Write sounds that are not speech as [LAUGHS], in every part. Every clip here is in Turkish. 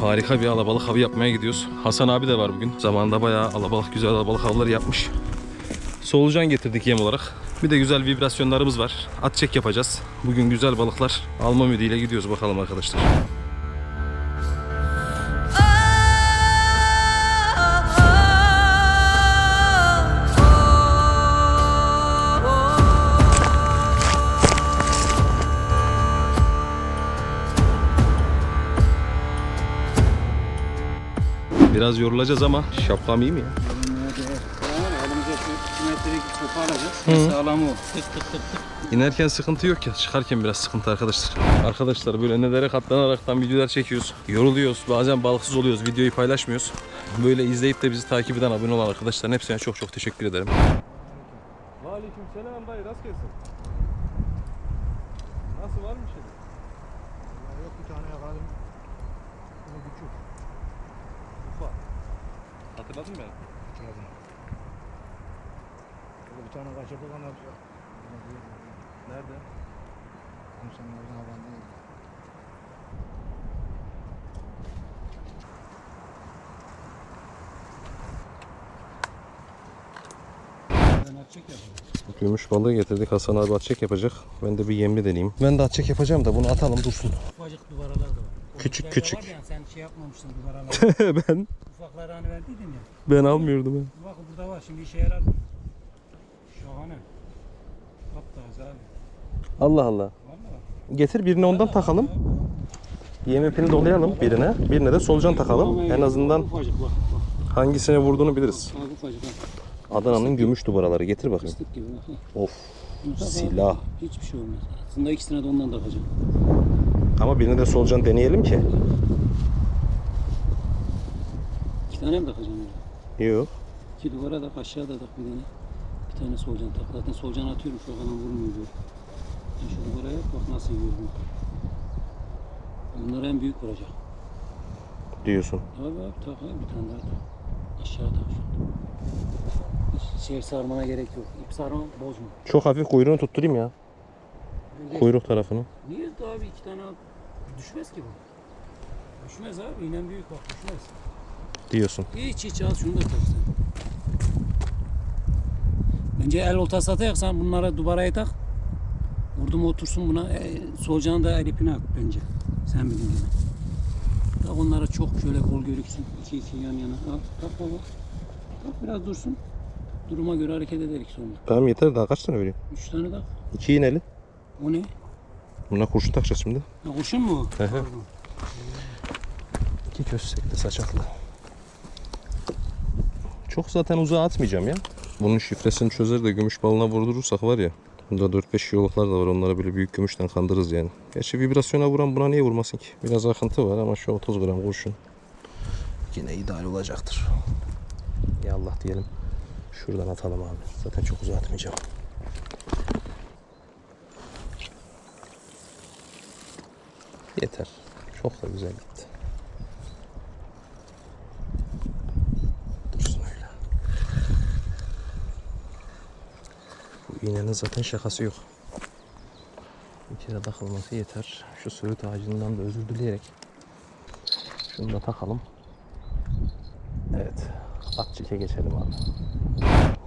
harika bir alabalık avı yapmaya gidiyoruz. Hasan abi de var bugün. Zamanında bayağı alabalık, güzel alabalık avları yapmış. Solucan getirdik yem olarak. Bir de güzel vibrasyonlarımız var. At çek yapacağız. Bugün güzel balıklar alma ümidiyle gidiyoruz bakalım arkadaşlar. Biraz yorulacağız ama şapkam iyi mi ya? Elimize şu 2 metrelik sopa alacağız. Sağlam o. Tık tık tık tık. İnerken sıkıntı yok ya. Çıkarken biraz sıkıntı arkadaşlar. Arkadaşlar böyle nelere katlanaraktan videolar çekiyoruz. Yoruluyoruz. Bazen balıksız oluyoruz. Videoyu paylaşmıyoruz. Böyle izleyip de bizi takip eden abone olan arkadaşların hepsine çok çok teşekkür ederim. Aleyküm selam dayı. Rast gelsin. Nasıl var mı şey? Yok bir tane yakaladım. Bunu küçük. Ufa. Hatırladın mı beni? Yakaladım. Böyle bir tane kaçırdık ama Nerede? insanlardan havan değil. Ben açık yapayım. Gümüş balığı getirdik. Hasan abi atçek yapacak. Ben de bir yemli deneyeyim. Ben de atçek yapacağım da bunu atalım dursun. Ufacık duvaralar da var. Küçük, de küçük. var ya, sen şey [LAUGHS] ben Ufakları hani verdiydin ya. ben almıyordum. ben. Bak burada var şimdi işe yarar. Şahane. Taptaze abi. Allah Allah. Getir birini ondan takalım. Yem ipini dolayalım birine. Birine de solucan takalım. En azından hangisine vurduğunu biliriz. Adana'nın gümüş duvaraları getir bakayım. Of. Silah. Hiçbir şey olmaz. Aslında ikisine de ondan takacağım. Ama birine de solucan deneyelim ki. İki tane mi takacağım öyle? Yok. İki duvara da aşağıda da bir tane. Bir tane solucan tak. Zaten solucan atıyorum şu an vurmuyor bu. Ben şu duvara yap bak nasıl yiyor bu. Bunlar en büyük vuracak. Diyorsun. Abi abi tak abi bir tane daha tak. Aşağı tak şu. Hiç şey sarmana gerek yok. İp sarma bozma. Çok hafif kuyruğunu tutturayım ya. Kuyruk tarafını. Niye abi iki tane al? Düşmez ki bu. Düşmez abi inen büyük bak düşmez. Diyorsun. Hiç hiç al şunu da tak sen. Bence el oltası atacaksan bunlara duvaraya tak. Vurdum otursun buna. E, solucanı da el ipine at bence. Sen bilin gibi. Tak onlara çok şöyle kol görüksün. İki iki yan yana. Al tak baba. Tak biraz dursun. Duruma göre hareket ederek sonra. Tamam yeter daha kaç tane vereyim? Üç tane tak. İki iğneli. O ne? Buna kurşun takacağız şimdi. Ha, kurşun mu? Hı hı. Pardon. İki köstekli saçaklı. Çok zaten uzağa atmayacağım ya. Bunun şifresini çözer de gümüş balına vurdurursak var ya. Bunda 4-5 yoluklar da var. Onları böyle büyük gümüşten kandırırız yani. Gerçi vibrasyona vuran buna niye vurmasın ki? Biraz akıntı var ama şu 30 gram kurşun. Yine ideal olacaktır. Ya Allah diyelim. Şuradan atalım abi. Zaten çok uzağa atmayacağım. Yeter. Çok da güzel gitti. Dursun öyle. Bu iğnenin zaten şakası yok. Bir kere takılması yeter. Şu söğüt ağacından da özür dileyerek şunu da takalım. Evet. Atçike geçelim abi.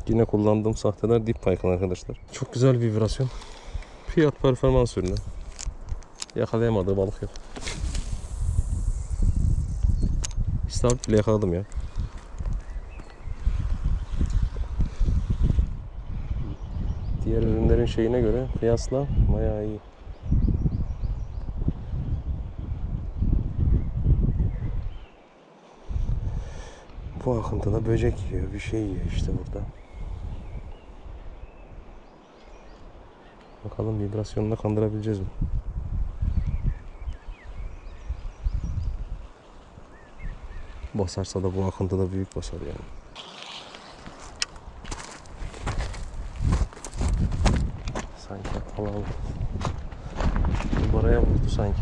Yine kullandığım sahteler dip Python arkadaşlar. Çok güzel vibrasyon. Fiyat performans ürünü. Yakalayamadığı balık yok. İstavrit bile yakaladım ya. Diğer ürünlerin şeyine göre kıyasla bayağı iyi. Bu akıntıda böcek yiyor, bir şey yiyor işte burada. Bakalım vibrasyonunu kandırabileceğiz mi? Basarsa da bu akıntıda büyük basar yani. Sanki alalım. Numaraya vurdu sanki.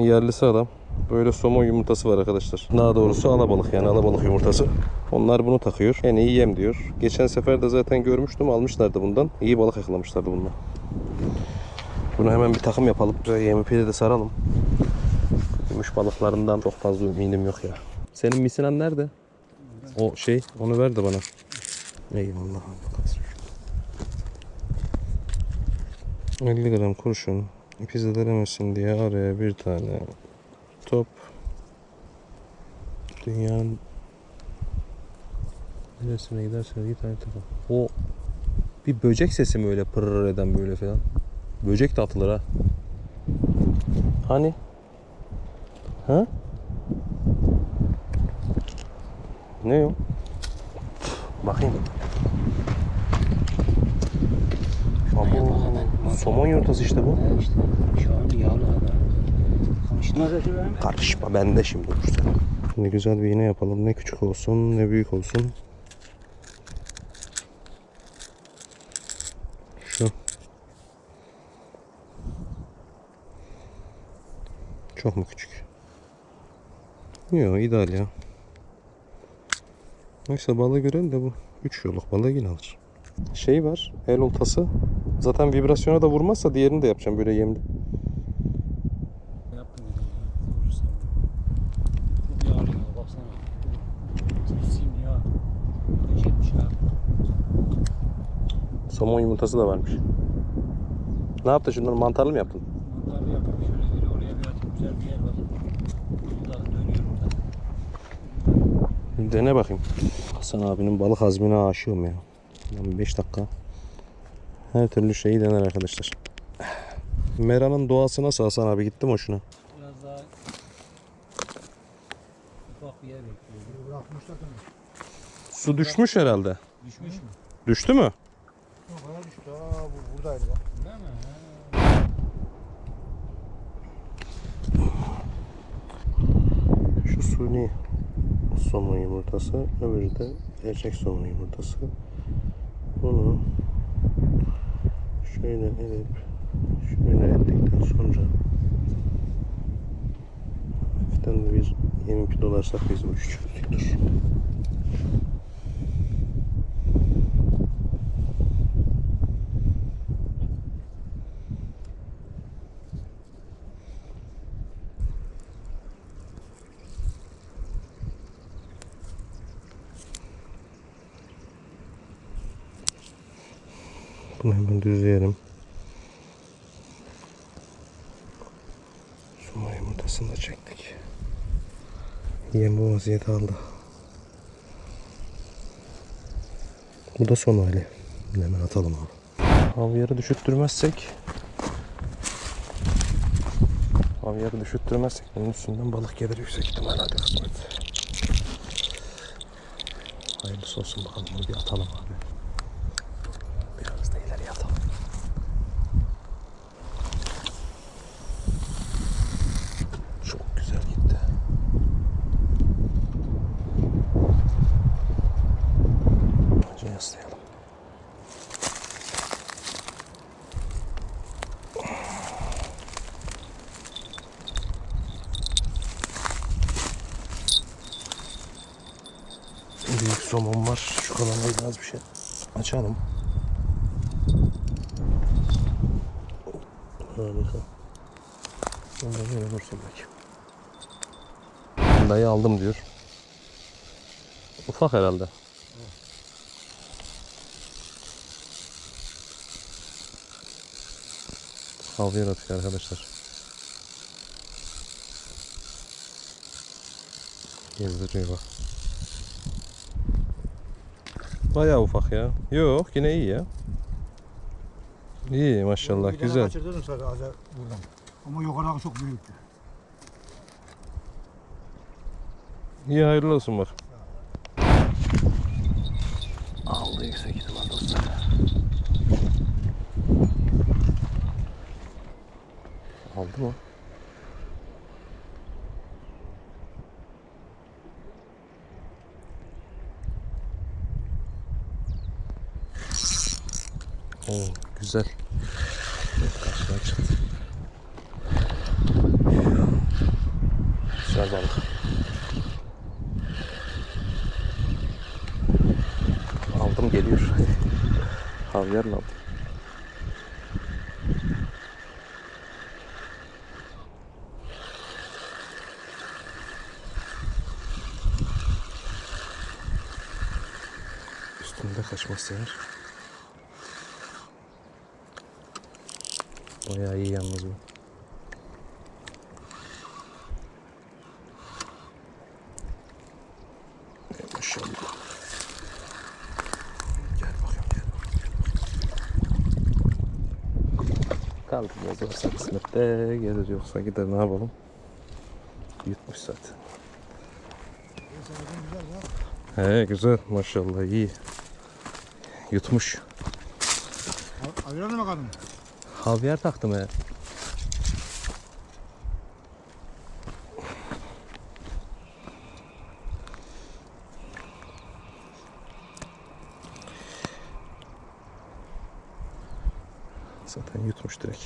Yerlisi adam. Böyle somon yumurtası var arkadaşlar. Daha doğrusu alabalık yani alabalık yumurtası. Onlar bunu takıyor. En iyi yem diyor. Geçen sefer de zaten görmüştüm almışlardı bundan. İyi balık yakalamışlardı bundan. Bunu hemen bir takım yapalım. İpiyle de saralım. Gümüş balıklarından çok fazla ümidim yok ya. Senin misinan nerede? O şey onu ver de bana. Eyvallah. 50 gram kurşun. İpi zedelemesin diye araya bir tane top. Dünyanın neresine gidersen git aynı tarafa. O bir böcek sesi mi öyle pırr eden böyle falan? Böcek de atılır ha. Hani? Ha? Ne o? Bakayım. Abo, somon yumurtası işte bu. İşte şu an yağlı? Karışma bende şimdi dur sen. Şimdi güzel bir iğne yapalım. Ne küçük olsun ne büyük olsun. Çok mu küçük? Yok ideal ya. Neyse balığı gören de bu. 3 yoluk balığı yine alır. Şey var el oltası. Zaten vibrasyona da vurmazsa diğerini de yapacağım böyle yemli. Somon yumurtası da varmış. Ne yaptın şunları mantarlı mı yaptın? Mantarlı yapıp şöyle bir oraya biraz güzel bir yer var. Burada dönüyor orada. Dene bakayım. Hasan abinin balık azmine aşığım ya. 5 dakika. Her türlü şeyi dener arkadaşlar. Mera'nın doğası nasıl Hasan abi? Gittim hoşuna. Biraz daha ufak bir yer bekliyorum. Bırakmışlar. Su düşmüş herhalde. Düşmüş mü? Düştü mü? Yok bana düştü. Aa bu buradaydı bak. Değil mi? Ha. Şu suni somon yumurtası. Öbürü de gerçek somon yumurtası. Bunu şöyle elip şöyle ettikten sonra hafiften de bir yem ipi dolarsak biz bu iş. Bunu hemen düzleyelim. Suma yumurtasını da çektik. Yem bu vaziyeti aldı. Bu da son hali. Hemen atalım abi. Havyarı düşüttürmezsek Havyarı düşüttürmezsek bunun üstünden balık gelir yüksek ihtimal hadi kısmet. Hayırlısı olsun bakalım bunu bir atalım abi. Biraz da ileri atalım. Çok güzel gitti. Önce yaslayalım. Büyük somon var. Şu kalanları biraz bir şey açalım. Harika. Onda böyle dursun bakayım. Dayı aldım diyor. Ufak herhalde. Havyar atıyor arkadaşlar. Gezdiriyor bak. Bayağı ufak ya. Yok yine iyi ya. İyi maşallah Bir tane güzel. Kaçırdım sadece buradan. Ama yukarıdaki çok büyüktü. İyi hayırlı olsun bak. Aldı yüksek ihtimal dostlar. Aldı mı? Oo, güzel. Karşıdan çıktı. Güzel balık. Aldım geliyor. Havyarla aldım. Üstünde kaçması var. Bayağı iyi yalnız bu. Maşallah. Gel bakayım gel. Kaldı biraz olsa kısmette gelir yoksa gider ne yapalım. Yutmuş zaten. He güzel maşallah iyi. Yutmuş. Ayıran mı kadın? Havyar taktım he. Zaten yutmuş direkt.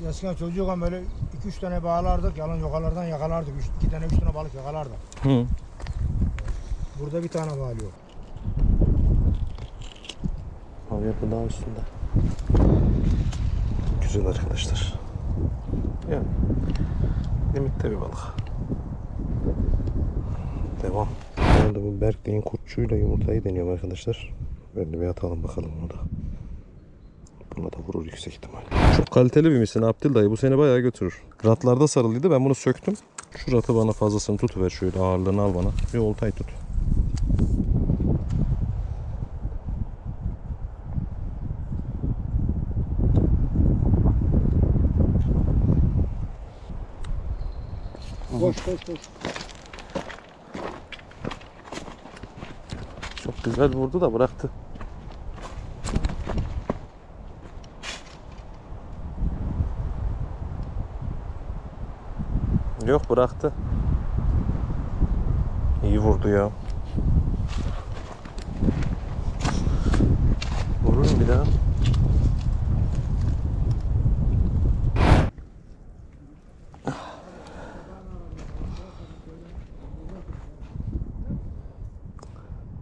Biz eskiden çocukken böyle 2-3 tane bağlardık. Yalın yokalardan yakalardık. 2 tane 3 tane balık yakalardık. Hı. Burada bir tane bağlı yok. Havyar bu daha üstünde. Güzel arkadaşlar. Yani limitte bir balık. Devam. Bu arada bu Berkley'in kurtçuyla yumurtayı deniyorum arkadaşlar. Böyle bir atalım bakalım onu da. Buna da vurur yüksek ihtimal. Çok kaliteli bir misin Abdül dayı. Bu seni bayağı götürür. Ratlarda sarılıydı. Ben bunu söktüm. Şu ratı bana fazlasını tutuver şöyle ağırlığını al bana. Bir oltayı tut. Koş koş koş. Çok güzel vurdu da bıraktı. Yok bıraktı. İyi vurdu ya. Vurur mu bir daha?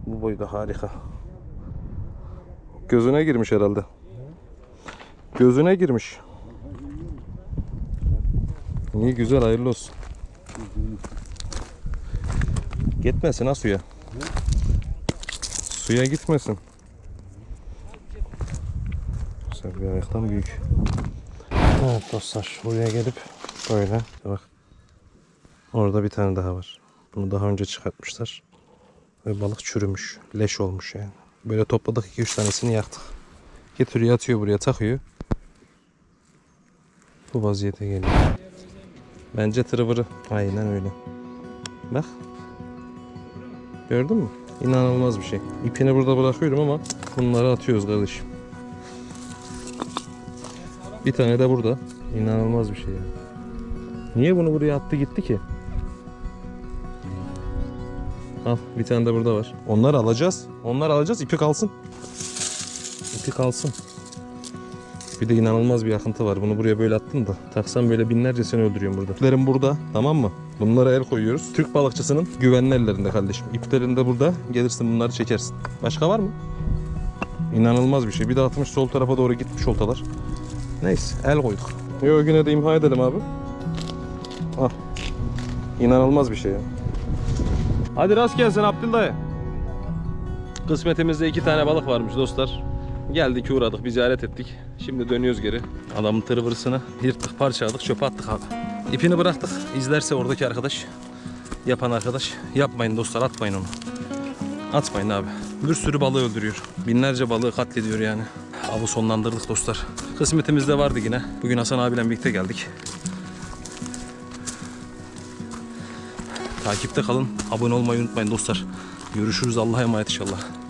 Bu boyu da harika. Gözüne girmiş herhalde. Gözüne girmiş. İyi güzel hayırlı olsun. Gitmesin ha suya. Suya gitmesin. Güzel bir ayaktan büyük. Evet dostlar buraya gelip böyle bak. Orada bir tane daha var. Bunu daha önce çıkartmışlar. Ve balık çürümüş. Leş olmuş yani. Böyle topladık 2-3 tanesini yaktık. Getiriyor atıyor buraya takıyor. Bu vaziyete geliyor. Bence tırıvırı. Aynen öyle. Bak. Gördün mü? İnanılmaz bir şey. İpini burada bırakıyorum ama bunları atıyoruz kardeşim. Bir tane de burada. İnanılmaz bir şey ya. Niye bunu buraya attı gitti ki? Al bir tane de burada var. Onları alacağız. Onları alacağız. İpi kalsın. İpi kalsın. Bir de inanılmaz bir akıntı var. Bunu buraya böyle attım da. Taksam böyle binlerce seni öldürüyorum burada. İplerim burada. Tamam mı? Bunlara el koyuyoruz. Türk balıkçısının güvenli ellerinde kardeşim. İplerin de burada. Gelirsin bunları çekersin. Başka var mı? İnanılmaz bir şey. Bir de atmış sol tarafa doğru gitmiş oltalar. Neyse el koyduk. Yo yine de imha edelim abi. Ah. İnanılmaz bir şey ya. Hadi rast gelsin Abdül dayı. Kısmetimizde iki tane balık varmış dostlar. Geldik uğradık bir ziyaret ettik. Şimdi dönüyoruz geri. Adamın tırvırısını yırttık parçaladık çöpe attık abi. İpini bıraktık. İzlerse oradaki arkadaş yapan arkadaş yapmayın dostlar atmayın onu. Atmayın abi. Bir sürü balığı öldürüyor. Binlerce balığı katlediyor yani. Avı sonlandırdık dostlar. Kısmetimizde vardı yine. Bugün Hasan abiyle birlikte geldik. Takipte kalın. Abone olmayı unutmayın dostlar. Görüşürüz. Allah'a emanet inşallah.